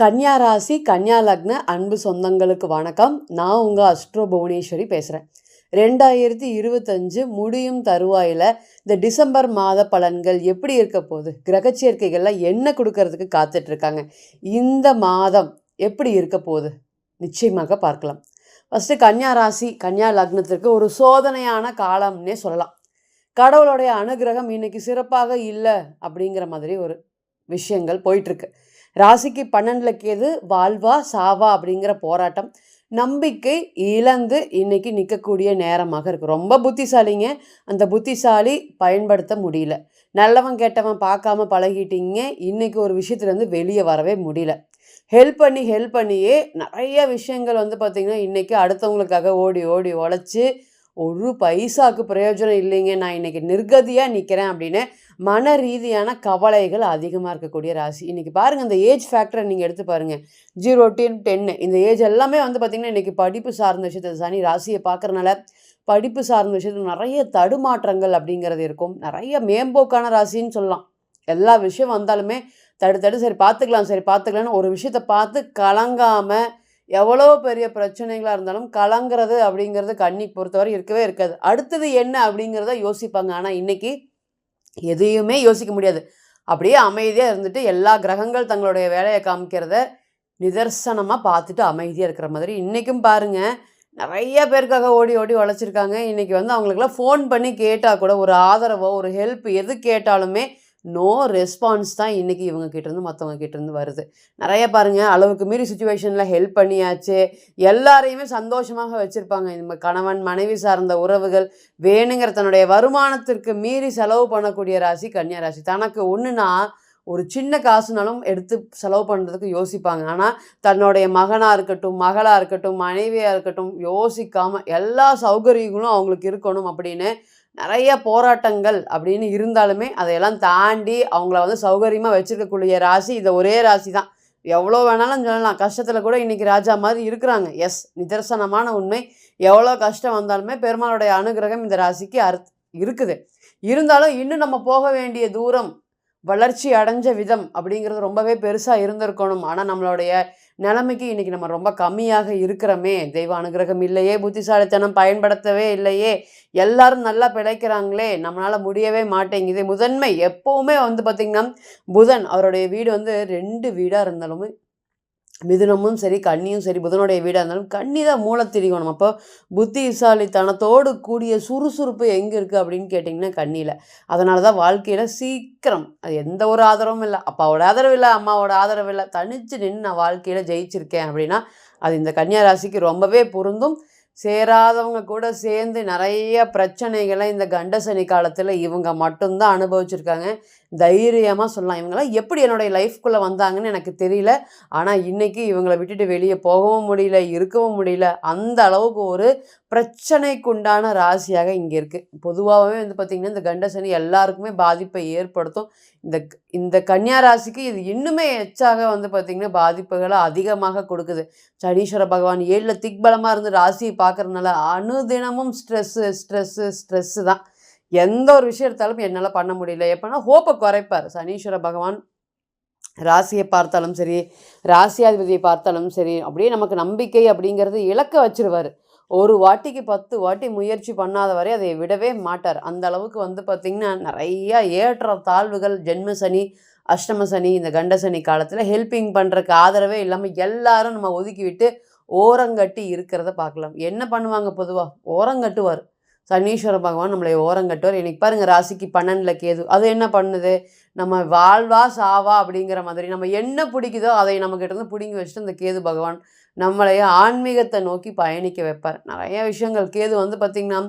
கன்னியா ராசி கன்னியா லக்ன அன்பு சொந்தங்களுக்கு வணக்கம். நான் உங்கள் அஸ்ட்ரோ புவனேஸ்வரி பேசுகிறேன் ரெண்டாயிரத்தி இருபத்தஞ்சு முடியும் தருவாயில் இந்த டிசம்பர் மாத பலன்கள் எப்படி இருக்க போகுது? கிரகச்சேர்க்கைகள்லாம் என்ன கொடுக்கறதுக்கு காத்துட்ருக்காங்க? இந்த மாதம் எப்படி இருக்க போகுது? நிச்சயமாக பார்க்கலாம். ஃபஸ்ட்டு கன்னியா ராசி கன்னியா லக்னத்திற்கு ஒரு சோதனையான காலம்னே சொல்லலாம். கடவுளுடைய அனுகிரகம் இன்னைக்கு சிறப்பாக இல்லை அப்படிங்கிற மாதிரி ஒரு விஷயங்கள் போயிட்டுருக்கு ராசிக்கு பன்னெண்டில் கேது வாழ்வா சாவா அப்படிங்கிற போராட்டம். நம்பிக்கை இழந்து இன்னைக்கு நிற்கக்கூடிய நேரமாக இருக்குது ரொம்ப புத்திசாலிங்க. அந்த புத்திசாலி பயன்படுத்த முடியல. நல்லவன் கெட்டவன் பார்க்காம பழகிட்டீங்க. இன்னைக்கு ஒரு விஷயத்துலேருந்து வெளியே வரவே முடியல. ஹெல்ப் பண்ணி ஹெல்ப் பண்ணியே நிறைய விஷயங்கள் வந்து பார்த்திங்கன்னா இன்றைக்கி அடுத்தவங்களுக்காக ஓடி ஓடி உழைச்சி ஒரு பைசாக்கு பிரயோஜனம் இல்லைங்க. நான் இன்னைக்கு நிர்கதியாக நிற்கிறேன் அப்படின்னு மன ரீதியான கவலைகள் அதிகமாக இருக்கக்கூடிய ராசி. இன்றைக்கி பாருங்கள் இந்த ஏஜ் ஃபேக்டரை நீங்கள் எடுத்து பாருங்கள் ஜீரோ டென் டென்னு இந்த ஏஜ் எல்லாமே வந்து பார்த்திங்கன்னா இன்றைக்கி படிப்பு சார்ந்த விஷயத்தை சனி ராசியை பார்க்குறனால படிப்பு சார்ந்த விஷயத்தில் நிறைய தடுமாற்றங்கள் அப்படிங்கிறது இருக்கும். நிறைய மேம்போக்கான ராசின்னு சொல்லலாம். எல்லா விஷயம் வந்தாலுமே தடு தடு சரி பார்த்துக்கலாம் சரி பார்த்துக்கலான்னு ஒரு விஷயத்தை பார்த்து கலங்காமல் எவ்வளோ பெரிய பிரச்சனைகளாக இருந்தாலும் கலங்கிறது அப்படிங்கிறது கண்ணி பொறுத்தவரை இருக்கவே இருக்காது. அடுத்தது என்ன அப்படிங்கிறத யோசிப்பாங்க. ஆனால் இன்றைக்கி எதையுமே யோசிக்க முடியாது. அப்படியே அமைதியாக இருந்துட்டு எல்லா கிரகங்கள் தங்களுடைய வேலையை காமிக்கிறத நிதர்சனமாக பார்த்துட்டு அமைதியாக இருக்கிற மாதிரி. இன்றைக்கும் பாருங்கள் நிறைய பேருக்காக ஓடி ஓடி உழைச்சிருக்காங்க. இன்றைக்கி வந்து அவங்களுக்குலாம் ஃபோன் பண்ணி கேட்டால் கூட ஒரு ஆதரவோ ஒரு ஹெல்ப் எது கேட்டாலுமே நோ ரெஸ்பான்ஸ் தான் இன்றைக்கி இவங்க கிட்டேருந்து மற்றவங்க கிட்டேருந்து வருது. நிறைய பாருங்கள் அளவுக்கு மீறி சுச்சுவேஷனில் ஹெல்ப் பண்ணியாச்சு. எல்லாரையுமே சந்தோஷமாக வச்சுருப்பாங்க. இந்த கணவன் மனைவி சார்ந்த உறவுகள் வேணுங்கிற தன்னுடைய வருமானத்திற்கு மீறி செலவு பண்ணக்கூடிய ராசி கன்னியா ராசி. தனக்கு ஒன்றுனா ஒரு சின்ன காசுனாலும் எடுத்து செலவு பண்ணுறதுக்கு யோசிப்பாங்க. ஆனால் தன்னுடைய மகனாக இருக்கட்டும் மகளாக இருக்கட்டும் மனைவியாக இருக்கட்டும் யோசிக்காமல் எல்லா சௌகரியங்களும் அவங்களுக்கு இருக்கணும் அப்படின்னு நிறைய போராட்டங்கள் அப்படின்னு இருந்தாலுமே அதையெல்லாம் தாண்டி அவங்கள வந்து சௌகரியமாக வச்சுருக்கக்கூடிய ராசி இதை ஒரே ராசி தான் எவ்வளோ வேணாலும் சொல்லலாம். கஷ்டத்தில் கூட இன்றைக்கி ராஜா மாதிரி இருக்கிறாங்க. எஸ் நிதர்சனமான உண்மை. எவ்வளோ கஷ்டம் வந்தாலுமே பெருமாளுடைய அனுகிரகம் இந்த ராசிக்கு அர்த் இருக்குது. இருந்தாலும் இன்னும் நம்ம போக வேண்டிய தூரம் வளர்ச்சி அடைஞ்ச விதம் அப்படிங்கிறது ரொம்பவே பெருசாக இருந்திருக்கணும். ஆனால் நம்மளுடைய நிலைமைக்கு இன்றைக்கி நம்ம ரொம்ப கம்மியாக இருக்கிறோமே. தெய்வ அனுகிரகம் இல்லையே. புத்திசாலித்தனம் பயன்படுத்தவே இல்லையே. எல்லாரும் நல்லா பிழைக்கிறாங்களே. நம்மளால் முடியவே மாட்டேங்குது. முதன்மை எப்போவுமே வந்து பார்த்திங்கன்னா புதன் அவருடைய வீடு வந்து ரெண்டு வீடாக இருந்தாலுமே மிதுனமும் சரி கண்ணியும் சரி புதனுடைய வீடாக இருந்தாலும் கண்ணி தான் மூளை திரிகணும் அப்போ புத்திசாலித்தனத்தோடு கூடிய சுறுசுறுப்பு எங்கே இருக்குது அப்படின்னு கேட்டிங்கன்னா கண்ணியில் அதனால தான் வாழ்க்கையில் சீக்கிரம் அது எந்த ஒரு ஆதரவும் இல்லை. அப்பாவோட ஆதரவு இல்லை அம்மாவோட ஆதரவு இல்லை. தனித்து நின்று நான் வாழ்க்கையில் ஜெயிச்சிருக்கேன் அப்படின்னா அது இந்த கன்னியா ராசிக்கு ரொம்பவே பொருந்தும். சேராதவங்க கூட சேர்ந்து நிறைய பிரச்சனைகளை இந்த கண்டசனி காலத்தில் இவங்க மட்டும்தான் அனுபவிச்சிருக்காங்க. தைரியமாக சொல்லலாம். இவங்களாம் எப்படி என்னுடைய லைஃப்குள்ளே வந்தாங்கன்னு எனக்கு தெரியல. ஆனால் இன்றைக்கி இவங்களை விட்டுட்டு வெளியே போகவும் முடியல இருக்கவும் முடியல. அந்த அளவுக்கு ஒரு பிரச்சனைக்குண்டான ராசியாக இங்கே இருக்குது பொதுவாகவே வந்து பார்த்திங்கன்னா இந்த கண்டசனி எல்லாருக்குமே பாதிப்பை ஏற்படுத்தும். இந்த இந்த கன்னியா ராசிக்கு இது இன்னுமே எச்சாக வந்து பார்த்திங்கன்னா பாதிப்புகளை அதிகமாக கொடுக்குது. சனீஸ்வர பகவான் ஏழில் திக்பலமாக இருந்து ராசியை பார்க்குறதுனால அனுதினமும் ஸ்ட்ரெஸ்ஸு ஸ்ட்ரெஸ்ஸு ஸ்ட்ரெஸ்ஸு தான். எந்த ஒரு விஷயம் எடுத்தாலும் என்னால் பண்ண முடியல. எப்போனா ஹோப்பை குறைப்பார். சனீஸ்வர பகவான் ராசியை பார்த்தாலும் சரி ராசியாதிபதியை பார்த்தாலும் சரி அப்படியே நமக்கு நம்பிக்கை அப்படிங்கிறது இலக்க வச்சிருவார். ஒரு வாட்டிக்கு பத்து வாட்டி முயற்சி பண்ணாத வரை அதை விடவே மாட்டார். அந்த அளவுக்கு வந்து பார்த்திங்கன்னா நிறைய ஏற்ற தாழ்வுகள் ஜென்ம சனி அஷ்டம சனி இந்த கண்ட சனி காலத்தில் ஹெல்ப்பிங் பண்ணுறக்கு ஆதரவே இல்லாமல் எல்லாரும் நம்ம ஒதுக்கி விட்டு ஓரங்கட்டி இருக்கிறத பார்க்கலாம். என்ன பண்ணுவாங்க பொதுவாக ஓரங்கட்டுவார் சனீஸ்வர பகவான் நம்மளை ஓரங்கட்டுவார் இன்னைக்கு பாருங்க ராசிக்கு பன்னெண்டில் கேது. அது என்ன பண்ணுது? நம்ம வாழ்வா சாவா அப்படிங்கிற மாதிரி நம்ம என்ன பிடிக்குதோ அதை நம்மக்கிட்ட இருந்து பிடிங்கி வச்சுட்டு இந்த கேது பகவான் நம்மளைய ஆன்மீகத்தை நோக்கி பயணிக்க வைப்பார். நிறைய விஷயங்கள். கேது வந்து பார்த்திங்கன்னா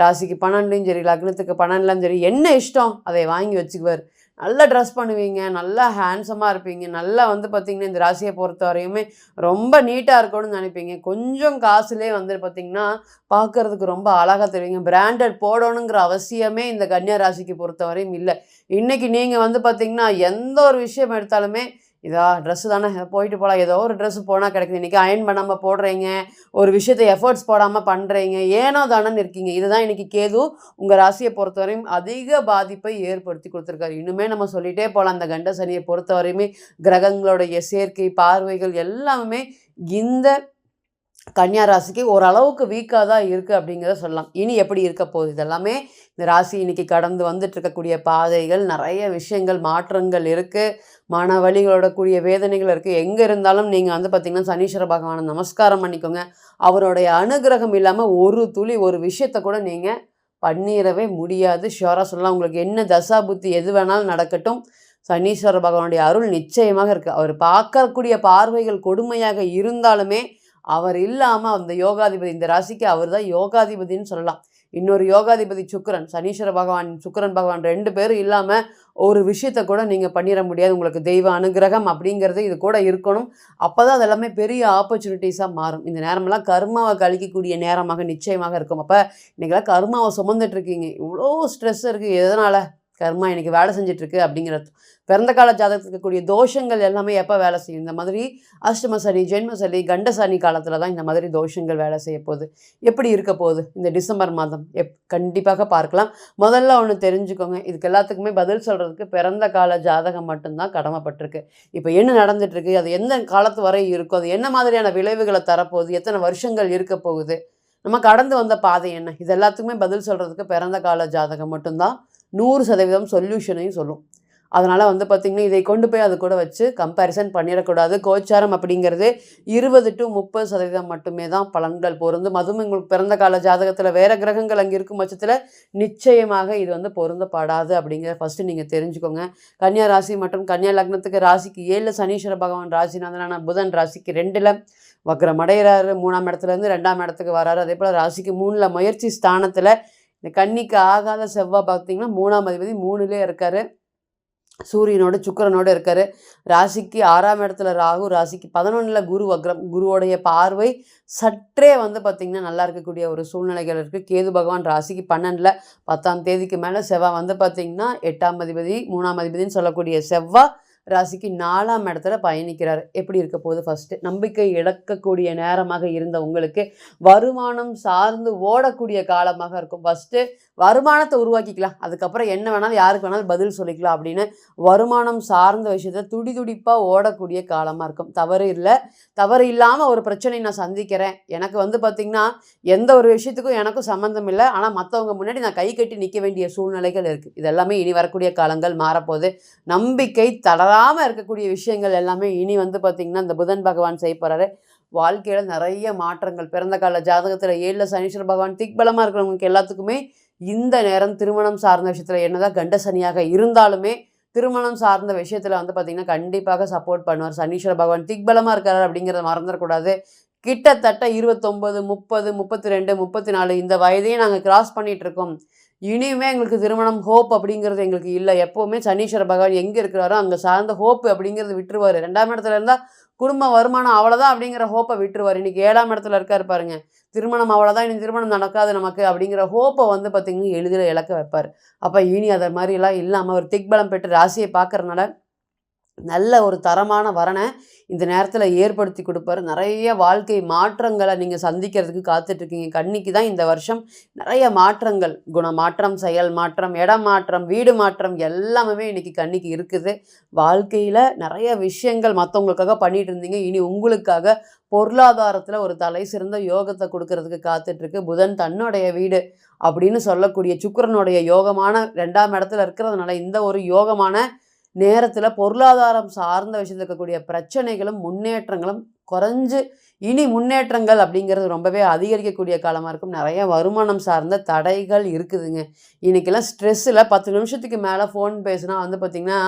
ராசிக்கு பன்னெண்டுலையும் சரி லக்னத்துக்கு பன்னெண்டுலாம் சரி என்ன இஷ்டம்? அதை வாங்கி வச்சுக்குவார். நல்லா ட்ரெஸ் பண்ணுவீங்க நல்லா ஹேண்ட்ஸமாக இருப்பீங்க. நல்லா வந்து பார்த்திங்கன்னா இந்த ராசியை பொறுத்த வரையுமே ரொம்ப நீட்டாக இருக்கணும்னு நினைப்பீங்க. கொஞ்சம் காசுலேயே வந்து பார்த்திங்கன்னா பார்க்குறதுக்கு ரொம்ப அழகாக தெரியுங்க பிராண்டட் போடணுங்கிற அவசியமே இந்த கன்னியா ராசிக்கு பொறுத்த வரையும் இல்லை. இன்றைக்கி நீங்கள் வந்து பார்த்திங்கன்னா எந்த ஒரு விஷயம் எடுத்தாலுமே இதா ட்ரெஸ்ஸு தானே போயிட்டு போகலாம் ஏதோ ஒரு ட்ரெஸ்ஸு போனால் கிடைக்குது. இன்றைக்கி அயன் பண்ணாமல் போடுறீங்க ஒரு விஷயத்தை எஃபர்ட்ஸ் போடாமல் பண்ணுறீங்க ஏனோ தானே இருக்கீங்க. இதுதான் இன்றைக்கி கேது உங்கள் ராசியை பொறுத்தவரையும் அதிக பாதிப்பை ஏற்படுத்தி கொடுத்துருக்காரு. இன்னுமே நம்ம சொல்லிகிட்டே போகலாம் அந்த கண்ட சனியை பொறுத்தவரையுமே கிரகங்களுடைய சேர்க்கை பார்வைகள் எல்லாமே இந்த கன்னியா ராசிக்கு ஓரளவுக்கு வீக்காக தான் இருக்குது அப்படிங்கிறத சொல்லலாம். இனி எப்படி இருக்க போகுது இதெல்லாமே? இந்த ராசி இன்னைக்கு கடந்து வந்துட்டு இருக்கக்கூடிய பாதைகள் நிறைய விஷயங்கள் மாற்றங்கள் இருக்குது மன வழிகளோட கூடிய வேதனைகள் இருக்குது எங்கே இருந்தாலும் நீங்கள் வந்து பார்த்திங்கன்னா சனீஸ்வர பகவானை நமஸ்காரம் பண்ணிக்கோங்க. அவருடைய அனுகிரகம் இல்லாமல் ஒரு துளி ஒரு விஷயத்தை கூட நீங்கள் பண்ணிடவே முடியாது. ஷியோராக சொல்லலாம். உங்களுக்கு என்ன தசா புத்தி எது வேணாலும் நடக்கட்டும். சனீஸ்வர பகவானுடைய அருள் நிச்சயமாக இருக்குது அவர் பார்க்கக்கூடிய பார்வைகள் கொடுமையாக இருந்தாலுமே அவர் இல்லாமல் அந்த யோகாதிபதி இந்த ராசிக்கு அவர் தான் யோகாதிபதின்னு சொல்லலாம். இன்னொரு யோகாதிபதி சுக்கரன் சனீஸ்வர பகவான் சுக்கிரன் பகவான் ரெண்டு பேரும் இல்லாமல் ஒரு விஷயத்தை கூட நீங்கள் பண்ணிட முடியாது. உங்களுக்கு தெய்வ அனுகிரகம் அப்படிங்கிறது இது கூட இருக்கணும். அப்போ தான் அதெல்லாமே பெரிய ஆப்பர்ச்சுனிட்டிஸாக மாறும். இந்த நேரமெல்லாம் கர்மாவை கழிக்கக்கூடிய நேரமாக நிச்சயமாக இருக்கும். அப்போ இன்றைக்கெல்லாம் கர்மாவை சுமந்துட்டு இருக்கீங்க. இவ்வளோ ஸ்ட்ரெஸ் இருக்குது எதனால்? கர்மா எனக்கு வேலை செஞ்சிட்ருக்கு அப்படிங்கிறது பிறந்த கால ஜாதகத்தில் இருக்கக்கூடிய தோஷங்கள் எல்லாமே எப்போ வேலை செய்யும்? இந்த மாதிரி அஷ்டம சனி ஜென்ம சனி கண்ட சனி காலத்தில் தான் இந்த மாதிரி தோஷங்கள் வேலை செய்ய போகுது. எப்படி இருக்க போகுது? இந்த டிசம்பர் மாதம். எப் கண்டிப்பாக பார்க்கலாம். முதல்ல ஒன்று தெரிஞ்சுக்கோங்க. இதுக்கு எல்லாத்துக்குமே பதில் சொல்கிறதுக்கு பிறந்த கால ஜாதகம் மட்டும்தான் கடமைப்பட்டிருக்கு. இப்போ என்ன நடந்துட்டுருக்கு அது எந்த காலத்து வரை இருக்கும்? அது என்ன மாதிரியான விளைவுகளை தரப்போகுது? எத்தனை வருஷங்கள் இருக்க போகுது? நம்ம கடந்து வந்த பாதை என்ன? இது எல்லாத்துக்குமே பதில் சொல்கிறதுக்கு பிறந்த கால ஜாதகம் மட்டும்தான் நூறு சதவீதம் சொல்யூஷனையும் சொல்லும். அதனால் வந்து பார்த்திங்கன்னா இதை கொண்டு போய் அது கூட வச்சு கம்பேரிசன் பண்ணிடக்கூடாது. கோச்சாரம் அப்படிங்கிறது இருபது டு முப்பது சதவீதம் மட்டுமே தான் பலன்கள் பொருந்தும். அதுவும் உங்களுக்கு பிறந்த கால ஜாதகத்தில் வேறு கிரகங்கள் அங்கே இருக்கும் பட்சத்தில் நிச்சயமாக இது வந்து பொருந்தப்படாது அப்படிங்கிற ஃபஸ்ட்டு நீங்கள் தெரிஞ்சுக்கோங்க. கன்னியா ராசி மற்றும் கன்னியா லக்னத்துக்கு ராசிக்கு ஏழில் சனீஸ்வர பகவான் ராசிநாதனான புதன் ராசிக்கு ரெண்டில் வக்ரம் அடைகிறாரு மூணாம் இடத்துலேருந்து ரெண்டாம் இடத்துக்கு வராரு. அதே போல் ராசிக்கு மூணில் முயற்சி ஸ்தானத்தில் இந்த கன்னிக்கு ஆகாத செவ்வாய் பார்த்தீங்கன்னா மூணாம் அதிபதி மூணுலேயே இருக்கார். சூரியனோட சுக்கரனோட இருக்கார். ராசிக்கு ஆறாம் இடத்துல ராகு ராசிக்கு பதினொன்றில் குரு வக்ரம். குருவோடைய பார்வை சற்றே வந்து பார்த்திங்கன்னா நல்லா இருக்கக்கூடிய ஒரு சூழ்நிலைகள் இருக்குது கேது பகவான் ராசிக்கு பன்னெண்டில் பத்தாம் தேதிக்கு மேலே செவ்வாய் வந்து பார்த்திங்கன்னா எட்டாம் அதிபதி மூணாம் அதிபதினு சொல்லக்கூடிய செவ்வாய் ராசிக்கு நாலாம் இடத்துல பயணிக்கிறார். எப்படி இருக்க போகுது? ஃபஸ்ட்டு நம்பிக்கை இழக்கக்கூடிய நேரமாக இருந்த உங்களுக்கு வருமானம் சார்ந்து ஓடக்கூடிய காலமாக இருக்கும். ஃபஸ்ட்டு வருமானத்தை உருவாக்கிக்கலாம். அதுக்கப்புறம் என்ன வேணாலும் யாருக்கு வேணாலும் பதில் சொல்லிக்கலாம் அப்படின்னு வருமானம் சார்ந்த விஷயத்த துடி துடிப்பாக ஓடக்கூடிய காலமாக இருக்கும். தவறு இல்லை. தவறு இல்லாமல் ஒரு பிரச்சனை நான் சந்திக்கிறேன். எனக்கு வந்து பார்த்திங்கன்னா எந்த ஒரு விஷயத்துக்கும் எனக்கும் சம்மந்தம் இல்லை. ஆனால் மற்றவங்க முன்னாடி நான் கை கட்டி நிற்க வேண்டிய சூழ்நிலைகள் இருக்குது இதெல்லாமே இனி வரக்கூடிய காலங்கள் மாறப்போகுது. நம்பிக்கை தளராமல் இருக்கக்கூடிய விஷயங்கள் எல்லாமே இனி வந்து பார்த்திங்கன்னா இந்த புதன் பகவான் செய்ய போகிறாரு வாழ்க்கையில் நிறைய மாற்றங்கள். பிறந்த கால ஜாதகத்தில் ஏழில் சனீஸ்வர பகவான் திக்பலமாக இருக்கிறவங்களுக்கு எல்லாத்துக்குமே இந்த நேரம் திருமணம் சார்ந்த விஷயத்தில் என்னதான் கண்ட சனியாக இருந்தாலுமே திருமணம் சார்ந்த விஷயத்தில் வந்து பார்த்திங்கன்னா கண்டிப்பாக சப்போர்ட் பண்ணுவார். சனீஸ்வர பகவான் திக்பலமாக இருக்கார் அப்படிங்கிறத மறந்துடக்கூடாது. கிட்டத்தட்ட இருபத்தொம்பது முப்பது முப்பத்தி ரெண்டு முப்பத்தி நாலு இந்த வயதையும் நாங்கள் கிராஸ் பண்ணிகிட்டு இருக்கோம். இனியுமே எங்களுக்கு திருமணம் ஹோப் அப்படிங்கிறது எங்களுக்கு இல்லை. எப்போவுமே சனீஸ்வர பகவான் எங்கே இருக்கிறாரோ அங்கே சார்ந்த ஹோப் அப்படிங்கிறது விட்டுருவார். ரெண்டாம் இடத்துல இருந்தால் குடும்ப வருமானம் அவ்வளோதான் அப்படிங்கிற ஹோப்பை விட்டுருவார். இன்றைக்கி ஏழாம் இடத்துல இருக்கார் பாருங்க. திருமணம் அவ்வளோதான் இனி திருமணம் நடக்காது நமக்கு அப்படிங்கிற ஹோப்பை வந்து பார்த்திங்கன்னா எளிதில் இழக்க வைப்பார். அப்போ இனி அதை மாதிரிலாம் இல்லாமல் ஒரு திக்பலம் பெற்று ராசியை பார்க்குறனால நல்ல ஒரு தரமான வரனை இந்த நேரத்தில் ஏற்படுத்தி கொடுப்பார். நிறைய வாழ்க்கை மாற்றங்களை நீங்கள் சந்திக்கிறதுக்கு காத்துட்ருக்கீங்க. கன்னிக்கு தான் இந்த வருஷம் நிறைய மாற்றங்கள். குண மாற்றம் செயல் மாற்றம் இடம் மாற்றம் வீடு மாற்றம் எல்லாமே இன்றைக்கி கன்னிக்கு இருக்குது. வாழ்க்கையில் நிறைய விஷயங்கள் மற்றவங்களுக்காக பண்ணிகிட்டு இருந்தீங்க இனி உங்களுக்காக பொருளாதாரத்தில் ஒரு தலை சிறந்த யோகத்தை கொடுக்கறதுக்கு காத்துட்ருக்கு. புதன் தன்னுடைய வீடு அப்படின்னு சொல்லக்கூடிய சுக்கரனுடைய யோகமான ரெண்டாம் இடத்துல இருக்கிறதுனால இந்த ஒரு யோகமான நேரத்தில் பொருளாதாரம் சார்ந்த விஷயத்தில் இருக்கக்கூடிய பிரச்சனைகளும் முன்னேற்றங்களும் குறைஞ்சு இனி முன்னேற்றங்கள் அப்படிங்கிறது ரொம்பவே அதிகரிக்கக்கூடிய காலமாக இருக்கும். நிறைய வருமானம் சார்ந்த தடைகள் இருக்குதுங்க. இன்றைக்கெல்லாம் ஸ்ட்ரெஸ்ஸில் பத்து நிமிஷத்துக்கு மேலே ஃபோன் பேசுனா வந்து பார்த்திங்கன்னா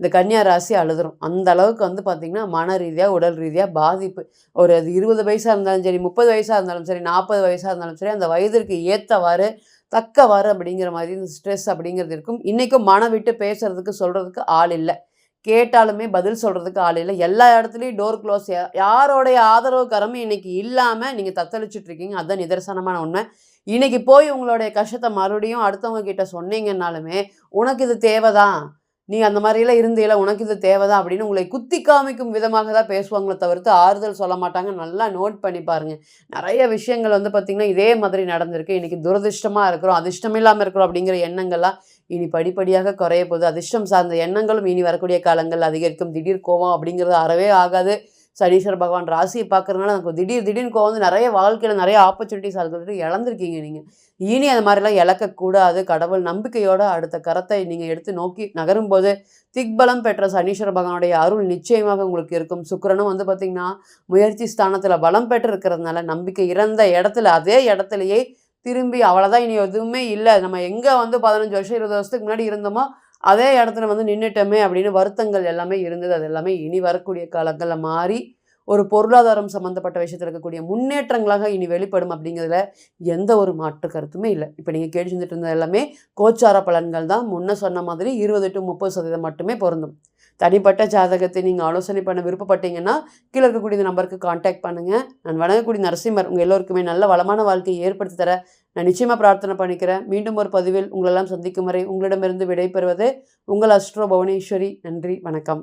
இந்த கன்னியா ராசி அழுதுரும். அந்த அளவுக்கு வந்து பார்த்திங்கன்னா மன ரீதியாக உடல் ரீதியாக பாதிப்பு. ஒரு அது இருபது வயசாக இருந்தாலும் சரி முப்பது வயசாக இருந்தாலும் சரி நாற்பது வயசாக இருந்தாலும் சரி அந்த வயதிற்கு ஏற்றவாறு தக்கவாறு அப்படிங்கிற மாதிரி இந்த ஸ்ட்ரெஸ் அப்படிங்கிறது இருக்கும். இன்றைக்கும் மனம் விட்டு பேசுகிறதுக்கு சொல்கிறதுக்கு ஆள் இல்லை. கேட்டாலுமே பதில் சொல்கிறதுக்கு ஆள் இல்லை. எல்லா இடத்துலையும் டோர் க்ளோஸ் யாரோடைய ஆதரவு கரமும் இன்றைக்கி இல்லாமல் நீங்கள் தத்தளிச்சுட்ருக்கீங்க அதுதான் நிதர்சனமான உண்மை. இன்றைக்கி போய் உங்களுடைய கஷ்டத்தை மறுபடியும் அடுத்தவங்க கிட்ட சொன்னீங்கன்னாலுமே உனக்கு இது தேவைதான். நீ அந்த மாதிரிலாம் இருந்தீல உனக்கு இது தேவைதான் அப்படின்னு உங்களை குத்தி காமிக்கும் விதமாக தான் பேசுவாங்களே தவிர்த்து ஆறுதல் சொல்ல மாட்டாங்க. நல்லா நோட் பண்ணி பாருங்க. நிறைய விஷயங்கள் வந்து பார்த்திங்கன்னா இதே மாதிரி நடந்திருக்கு. இன்றைக்கி துரதிர்ஷ்டமாக இருக்கிறோம் அதிர்ஷ்டம் இல்லாமல் இருக்கிறோம் அப்படிங்கிற எண்ணங்கள்லாம் இனி படிப்படியாக குறைய போகுது. அதிர்ஷ்டம் சார்ந்த எண்ணங்களும் இனி வரக்கூடிய காலங்கள் அதிகரிக்கும். திடீர் கோவம் அப்படிங்கிறது அறவே ஆகாது. சனீஸ்வர பகவான் ராசியை பார்க்குறதுனால எனக்கு திடீர் திடீர்னு கோவம் வந்து நிறைய வாழ்க்கையில் நிறைய ஆப்பர்ச்சுனிட்டிஸ் அதுக்கு இழந்திருக்கீங்க நீங்கள் இனி அது மாதிரிலாம் இழக்கக்கூடாது. கடவுள் நம்பிக்கையோட அடுத்த கரத்தை நீங்கள் எடுத்து நோக்கி நகரும்போது திக்பலம் பெற்ற சனீஸ்வர பகவானுடைய அருள் நிச்சயமாக உங்களுக்கு இருக்கும். சுக்கரனும் வந்து பார்த்திங்கன்னா முயற்சி ஸ்தானத்தில் பலம் பெற்று இருக்கிறதுனால நம்பிக்கை இறந்த இடத்துல அதே இடத்துலையே திரும்பி அவ்வளோதான் இனி எதுவுமே இல்லை. நம்ம எங்கே வந்து பதினஞ்சு வருஷம் இருபது வருஷத்துக்கு முன்னாடி இருந்தோமோ அதே இடத்துல வந்து நின்றுட்டோமே அப்படின்னு வருத்தங்கள் எல்லாமே இருந்தது. அது எல்லாமே இனி வரக்கூடிய காலங்களில் மாறி ஒரு பொருளாதாரம் சம்மந்தப்பட்ட விஷயத்தில் இருக்கக்கூடிய முன்னேற்றங்களாக இனி வெளிப்படும் அப்படிங்கிறதுல எந்த ஒரு மாற்று கருத்துமே இல்லை. இப்போ நீங்கள் கேட்டு செஞ்சுட்டு இருந்தது எல்லாமே கோச்சார பலன்கள் தான். முன்ன சொன்ன மாதிரி இருபது டு முப்பது சதவீதம் மட்டுமே பொருந்தும். தனிப்பட்ட ஜாதகத்தை நீங்கள் ஆலோசனை பண்ண விருப்பப்பட்டீங்கன்னா கீழே இருக்கக்கூடிய இந்த நம்பருக்கு காண்டாக்ட் பண்ணுங்கள் நான் வணங்கக்கூடிய நரசிம்மர் உங்கள் எல்லோருக்குமே நல்ல வளமான வாழ்க்கையை ஏற்படுத்தி தர நான் நிச்சயமாக பிரார்த்தனை பண்ணிக்கிறேன். மீண்டும் ஒரு பதிவில் உங்களெல்லாம் சந்திக்கும் வரை உங்களிடமிருந்து விடைபெறுவது உங்கள் அஸ்ட்ரோ புவனேஸ்வரி. நன்றி வணக்கம்.